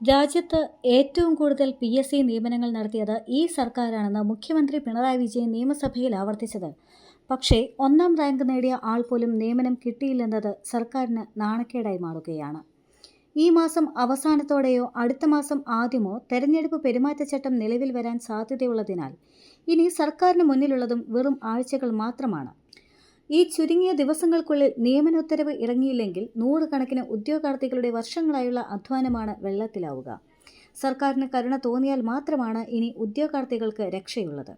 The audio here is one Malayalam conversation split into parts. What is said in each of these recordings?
രാജ്യത്ത് ഏറ്റവും കൂടുതൽ പി എസ് സി നിയമനങ്ങൾ നടത്തിയത് ഈ സർക്കാരാണെന്ന് മുഖ്യമന്ത്രി പിണറായി വിജയൻ നിയമസഭയിൽ ആവർത്തിച്ചത്. പക്ഷേ ഒന്നാം റാങ്ക് നേടിയ ആൾ പോലും നിയമനം കിട്ടിയില്ലെന്നത് സർക്കാരിന് നാണക്കേടായി മാറുകയാണ്. ഈ മാസം അവസാനത്തോടെയോ അടുത്ത മാസം ആദ്യമോ തെരഞ്ഞെടുപ്പ് പെരുമാറ്റച്ചട്ടം നിലവിൽ വരാൻ സാധ്യതയുള്ളതിനാൽ ഇനി സർക്കാരിന് മുന്നിലുള്ളതും വെറും ആഴ്ചകൾ മാത്രമാണ്. ഈ ചുരുങ്ങിയ ദിവസങ്ങൾക്കുള്ളിൽ നിയമനോത്തരവ് ഇറങ്ങിയില്ലെങ്കിൽ നൂറുകണക്കിന് ഉദ്യോഗാർത്ഥികളുടെ വർഷങ്ങളായുള്ള അധ്വാനമാണ് വെള്ളത്തിലാവുക. സർക്കാരിന് കരുണ തോന്നിയാൽ മാത്രമാണ് ഇനി ഉദ്യോഗാർത്ഥികൾക്ക് രക്ഷയുള്ളത്.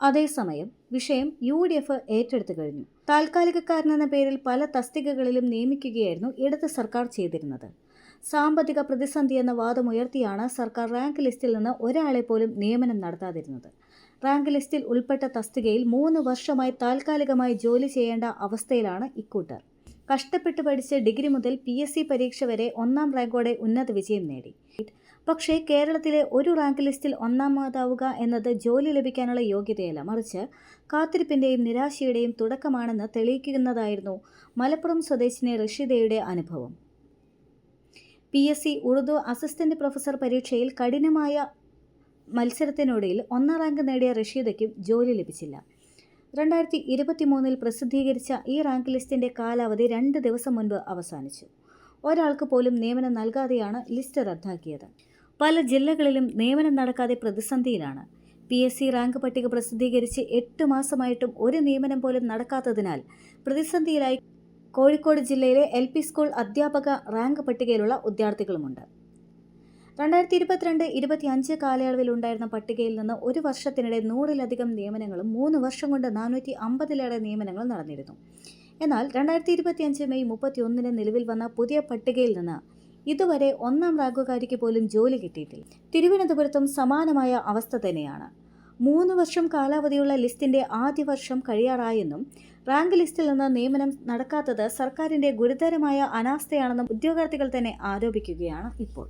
അതേസമയം വിഷയം യു ഡി എഫ് ഏറ്റെടുത്തു കഴിഞ്ഞു. താൽക്കാലികക്കാരനെന്ന പേരിൽ പല തസ്തികകളിലും നിയമിക്കുകയായിരുന്നു ഇടത് സർക്കാർ ചെയ്തിരുന്നത്. സാമ്പത്തിക പ്രതിസന്ധി എന്ന വാദമുയർത്തിയാണ് സർക്കാർ റാങ്ക് ലിസ്റ്റിൽ നിന്ന് ഒരാളെ പോലും നിയമനം നടത്താതിരുന്നത്. റാങ്ക് ലിസ്റ്റിൽ ഉൾപ്പെട്ട തസ്തികയിൽ മൂന്ന് വർഷമായി താൽക്കാലികമായി ജോലി ചെയ്യേണ്ട അവസ്ഥയിലാണ് ഇക്കൂട്ടർ. കഷ്ടപ്പെട്ട് പഠിച്ച് ഡിഗ്രി മുതൽ പി എസ് സി പരീക്ഷ വരെ ഒന്നാം റാങ്കോടെ ഉന്നത വിജയം നേടി. പക്ഷേ കേരളത്തിലെ ഒരു റാങ്ക് ലിസ്റ്റിൽ ഒന്നാമതാവുക എന്നത് ജോലി ലഭിക്കാനുള്ള യോഗ്യതയല്ല. മറിച്ച് കാത്തിരിപ്പിന്റെയും നിരാശയുടെയും തുടക്കമാണെന്ന് തെളിയിക്കുന്നതായിരുന്നു മലപ്പുറം സ്വദേശിനി റഷീദയുടെ അനുഭവം. P S C Urdu assistant professor പരീക്ഷയിൽ കഠിനമായ മത്സരത്തിനൊടുവിൽ ഒന്നാം റാങ്ക് നേടിയ റഷീദയ്ക്കും ജോലി ലഭിച്ചില്ല. രണ്ടായിരത്തി ഇരുപത്തി മൂന്നിൽ പ്രസിദ്ധീകരിച്ച ഈ റാങ്ക് ലിസ്റ്റിന്റെ കാലാവധി രണ്ട് ദിവസം മുൻപ് അവസാനിച്ചു. ഒരാൾക്ക് പോലും നിയമനം നൽകാതെയാണ് ലിസ്റ്റ് റദ്ദാക്കിയത്. പല ജില്ലകളിലും നിയമനം നടക്കാതെ പ്രതിസന്ധിയിലാണ്. പി എസ് സി റാങ്ക് പട്ടിക പ്രസിദ്ധീകരിച്ച് എട്ട് മാസമായിട്ടും ഒരു നിയമനം പോലും നടക്കാത്തതിനാൽ പ്രതിസന്ധിയിലായി കോഴിക്കോട് ജില്ലയിലെ എൽ സ്കൂൾ അധ്യാപക റാങ്ക് പട്ടികയിലുള്ള വിദ്യാർത്ഥികളുമുണ്ട്. രണ്ടായിരത്തി ഇരുപത്തിരണ്ട് ഇരുപത്തി അഞ്ച് കാലയളവിൽ ഉണ്ടായിരുന്ന പട്ടികയിൽ നിന്ന് ഒരു വർഷത്തിനിടെ നൂറിലധികം നിയമനങ്ങളും മൂന്ന് വർഷം കൊണ്ട് നാനൂറ്റി അമ്പതിലേറെ നിയമനങ്ങളും നടന്നിരുന്നു. എന്നാൽ രണ്ടായിരത്തി ഇരുപത്തി അഞ്ച് മെയ് മുപ്പത്തി ഒന്നിന് നിലവിൽ വന്ന പുതിയ പട്ടികയിൽ നിന്ന് ഇതുവരെ ഒന്നാം റാങ്കുകാരിക്ക് പോലും ജോലി കിട്ടിയിട്ടില്ല. തിരുവനന്തപുരത്തും സമാനമായ അവസ്ഥ തന്നെയാണ്. മൂന്ന് വർഷം കാലാവധിയുള്ള ലിസ്റ്റിന്റെ ആദ്യ വർഷം കഴിയാറായെന്നും റാങ്ക് ലിസ്റ്റിൽ നിന്ന് നിയമനം നടക്കാത്തത് സർക്കാരിന്റെ ഗുരുതരമായ അനാസ്ഥയാണെന്നും ഉദ്യോഗാർത്ഥികൾ തന്നെ ആരോപിക്കുകയാണ് ഇപ്പോൾ.